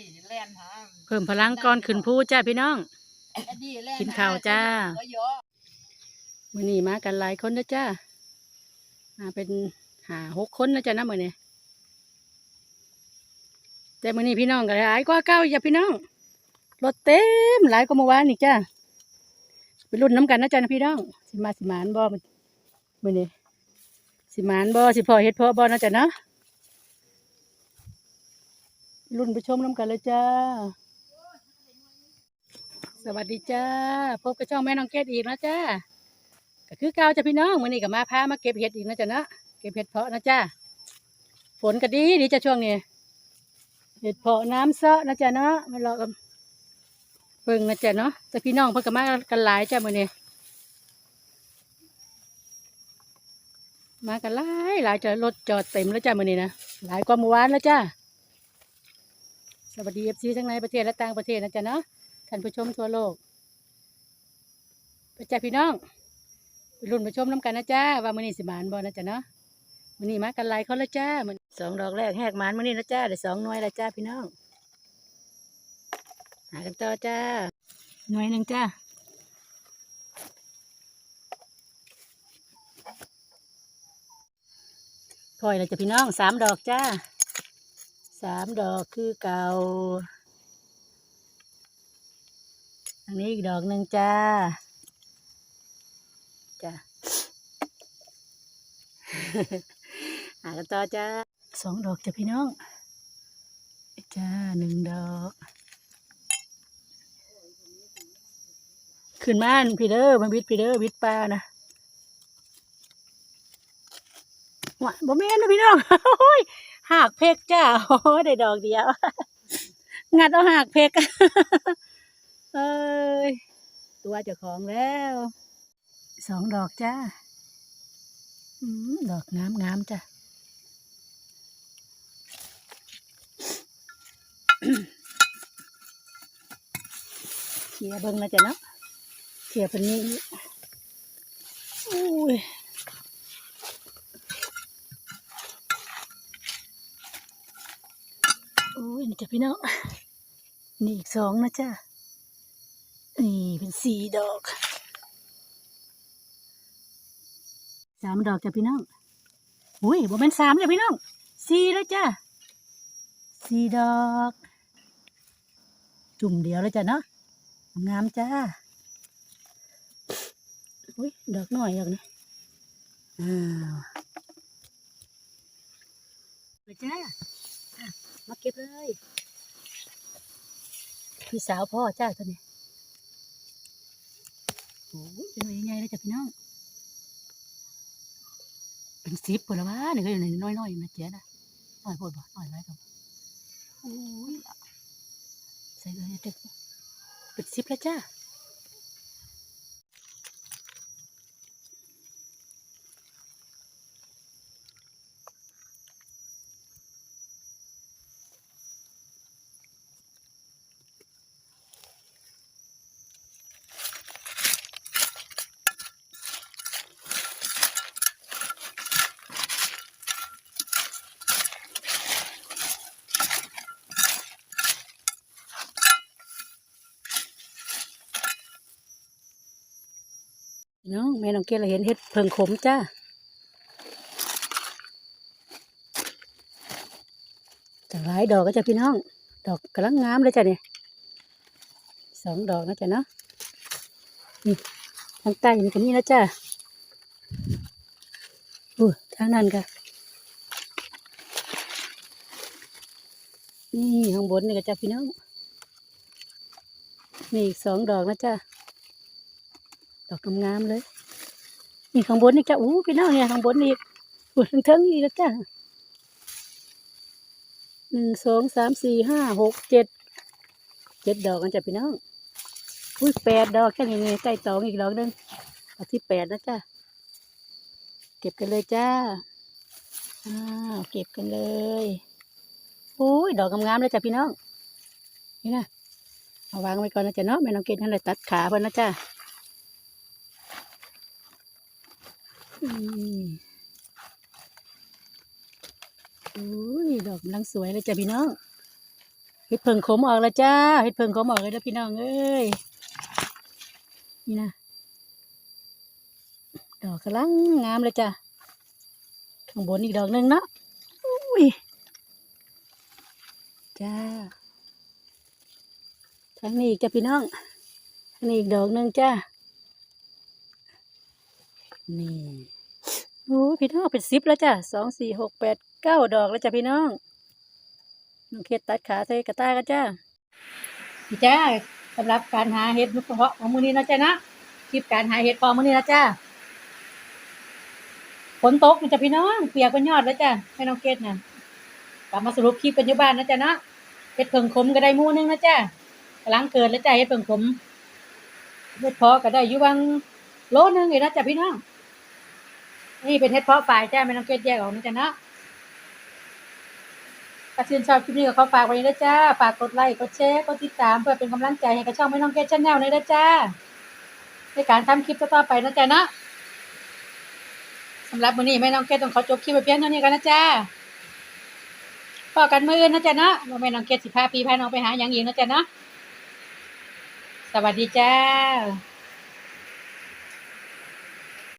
ดี้แล่นหาเพิ่มพลังก่อนขึ้นภูจ้าพี่น้อง แอดดี้แล่นกินข้าวจ้า หัวเยอะมื้อนี้มากันหลายคนนะจ้ามาเป็นหาหกคนนะจ้านะมื้อนี้แต่มื้อนี้พี่น้องก็หลายกว่าเก่าอย่าพี่น้องรถเต็มหลายกว่าเมื่อวานอีกจ้าไปรุ่นน้ำกันนะจ้านะพี่น้องสิมาสิหมานบ่มื้อนี้สิหมานบ่สิพอเฮ็ดพอบ่นะจ้าเนาะ รุ่นไปชมน้ำกันเลยจ้า สวัสดีจ้า พบกับช่องแม่น้องเกดอีกนะจ้าก็คือเก่าจ้ะพี่น้องมื้อนี้ก็มาพามาเก็บเห็ดอีกนะจ้ะเนาะเก็บเห็ดเพาะนะจ้าฝนก็ดีดีจ้ะช่วงนี้ เห็ดเพาะน้ำเซาะนะจ้ะเนาะมารอกันเพิ่งนะจ้ะเนาะแต่พี่น้องเพิ่นก็มากันหลายจ้ะมื้อนี้มากันหลายหลายจ้ะรถจอดเต็มแล้วจ้ะมื้อนี้นะหลายกว่าเมื่อวานแล้วจ้า วัสดีเอฟซีทั้งในประเทศและต่างประเทศนะจ้ะเนาะท่านผู้ชมทั่วโลกไปจ้าพี่น้องรุ่นไปชมน้ำกันนะจ้าว่ามือนี้สิมานบ่นะจ๊ะเนาะมือนี้มากันหลายคนแล้วจ้ามือสองดอกแรกแหกมานมือนี้นะจ้าได้สองหน่วยล้วจ้าพี่น้อง หากันต่อจ้าหน่วยหนึ่งจ้าพลอยล้วจ้ะพี่น้องสามดอกจ้า สามดอกคือเก่า อันนี้อีกดอกหนึ่งจ้า จ้าหากันต่อจ้าสองดอกจ้ะพี่น้อง จ้าหนึ่งดอก ขึ้นมานพี่เด้อมาวิดพี่เด้อวิดปลานะว้าบ่แม่นนะพี่น้องโอ้ย หากเพกจ้าโอ้ยได้ดอกเดียว งัดเอาหากเพกเอ้ยตัวเจ้าของแล้วสองดอกจ้าดอกงามงามจ้ะเขี่ยเบิ่งนะจ๊ะเนาะเขี่ยเป็นนี้อุ้ยโอ้ยนี่ จ้ะพี่น้อง นี่อีกสองนะจ้ะ นี่เป็นสี่ดอก สามดอกจ้ะพี่น้อง อุ้ยบ่เป็นสามจ้ะพี่น้อง สี่แล้วจ้ะ สี่ดอก จุ่มเดียวแล้วจ้ะเนาะ งามจ้า อุ้ยดอกหน้อยอย่างนี้อ้าวไปจ้าอะ มาเก็บเลย พี่สาวพ่อจ้าตัวนี้โอ้ยเป็นหน่วยใหญ่เลยจ้ะพี่น้อง เป็นสิบปุ่นละวะนี่ก็อยู่ในน้อยๆมาเจ๊นะน้อยพูดบ่น้อยไว้กับโอ้ยใส่เลยเด็กเป็นสิบแล้วจ้า น้องแม่น้องเกดเราเห็นเห็ดเพิงขมจ้าจะหลายดอกก็จะพี่น้อง ดอกกำลังงามเลยจ้ะเนี่ยสองดอกนะจ้ะเนาะนี่ทางใต้นี่ก็มีนะจ้าอู้ทางนั้นค่ะนี่ข้างบนนี่ก็จ้ะพี่น้องนี่อีกสองดอกนะจ้า ดอกงามเลย นี่ข้างบนนี่จ้ะอู้พี่น้องเนี่ยข้างบนนี่บนทั้งๆนี่แล้วจ้ะหนึ่งสองสามสี่ห้าหกเจ็ดเจ็ดดอกกันจ้ะพี่น้องอุ้ยแปดดอกแค่นี้ไงใต้ตองอีกดอกนึงเอาที่แปดนะจ้ะเก็บกันเลยจ้าอ้าวเก็บกันเลยอุ้ยดอกงามๆเลยจ้ะพี่น้องนี่นะเอาวางไว้ก่อนนะจ๊ะเนาะแม่น้องเกดนั่นเลยตัดขาเพิ่อนนะจ้ะ อุ้ยดอกกำลังสวยเลยจ้ะพี่น้องเห็ดเพิงขมออกแล้วจ้าเห็ดเพิงขมออกเลยแล้วพี่น้องเอ้ยนี่นะดอกกำลังงามเลยจ้าข้างบนอีกดอกหนึ่งเนาะอุ้ยจ้าทางนี้อีกจ้าพี่น้องทางนี้อีกดอกหนึ่งจ้า นี่โอ้พี่น้องเป็นสิบแล้วจ้าสองสี่หกแปดเก้าดอกแล้วจ้าพี่น้องน้องเคสตัดขาใส่กระต่ายกันจ้าพี่จ้าสำหรับการหาเห็ดมุกเพาะของมือนี้นะจ้านะคลิปการหาเห็ดพอมือนี้นะจ้าฝนตกนะจ้ะพี่น้องเปียกเป็นยอดแล้วจ้าให้น้องเคสน่ะกลับมาสรุปคลิปกันอยู่บ้านนะจ้านะเห็ดเพิ่งขมก็ได้มูหนึงนะจ้ากำลังเกิดแล้วจ้าเห็ดเพิ่งขมเห็ดเพาะก็ได้อยู่บางโลนึงเลยนะจ้าพี่น้อง นี่เป็นเห็ดเพาะฝ่ายจ้าไม่น้องเคสแยกออกนะจ้านะถ้าชื่นชอบคลิปนี้ก็ขอฝากไว้ด้วยจ้าฝากกดไลค์กดแชร์กดติดตามเพื่อเป็นกำลังใจให้กับช่องไม่น้องเกตชแนลเลยนะจ้าในการทำคลิปต่อๆไปนะจ๊ะนะสำหรับมื้อนี้แม่น้องเกตต้องขอจบคลิปไปเพียงเท่านี้กันนะจ้าพอกันมื้อนนะจ๊ะนะว่าแม่น้องเกตสิพาพี่พาน้องไปหาอย่างอีกนะจ๊ะนะสวัสดีจ้า